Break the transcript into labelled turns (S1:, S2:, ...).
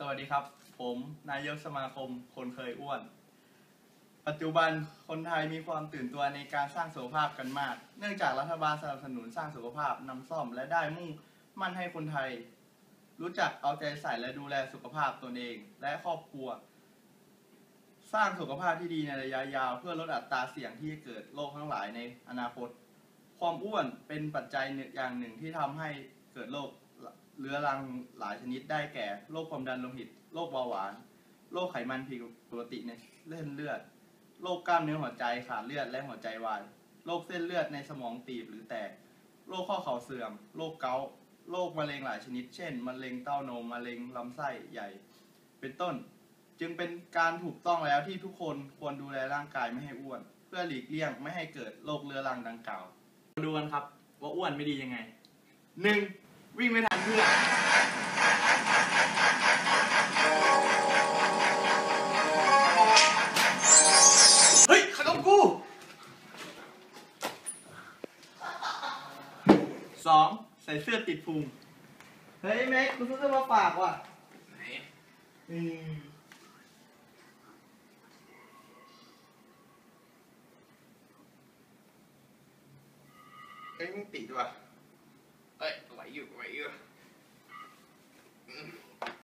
S1: สวัสดีครับ ผมนายกสมาคมคนเคยอ้วน ปัจจุบันคนไทยมีความตื่นตัวในการสร้างสุขภาพกันมาก เนื่องจากรัฐบาลสนับสนุนสร้างสุขภาพนำซ่อมและได้มุ่งมั่นให้คนไทย รู้จักเอาใจใส่และดูแลสุขภาพตนเอง และครอบครัว สร้างสุขภาพที่ดีในระยะยาว เพื่อลดอัตราเสี่ยงที่จะเกิดโรคทั้งหลายในอนาคต ความอ้วนเป็นปัจจัยอย่างหนึ่งที่ทำให้เกิดโรค เรื้อรังหลายชนิดได้แก่โรคความดันโลหิตโรคเบาหวานโรคไขมันผิดปกติในเส้นเลือดโรคกล้ามเนื้อหัวใจขาดเลือดและหัวใจวายโรคเส้นเลือดในสมองตีบหรือแตกโรคข้อเข่าเสื่อมโรคเกาต์โรคมะเร็งหลายชนิด เช่นมะเร็งเต้านมมะเร็งลำไส้ใหญ่ เป็นต้น จึงเป็นการถูกต้องแล้วที่ทุกคนควรดูแลร่างกายไม่ให้อ้วน เพื่อหลีกเลี่ยงไม่ให้เกิดโรคเรื้อรังดังกล่าวมาดูกันครับ ว่าอ้วนไม่ดียังไงหนึ่ง วิ่งไม่ทันเพื่อนเฮ้ยขนมกูสองใส่เสื้อติดพุงเฮ้ยแม็กกูซื้อเสื้อมาฝากว่ะ
S2: ไหน
S1: อืม
S2: เอ้ยมึงติดว่ะ เอ้ยไ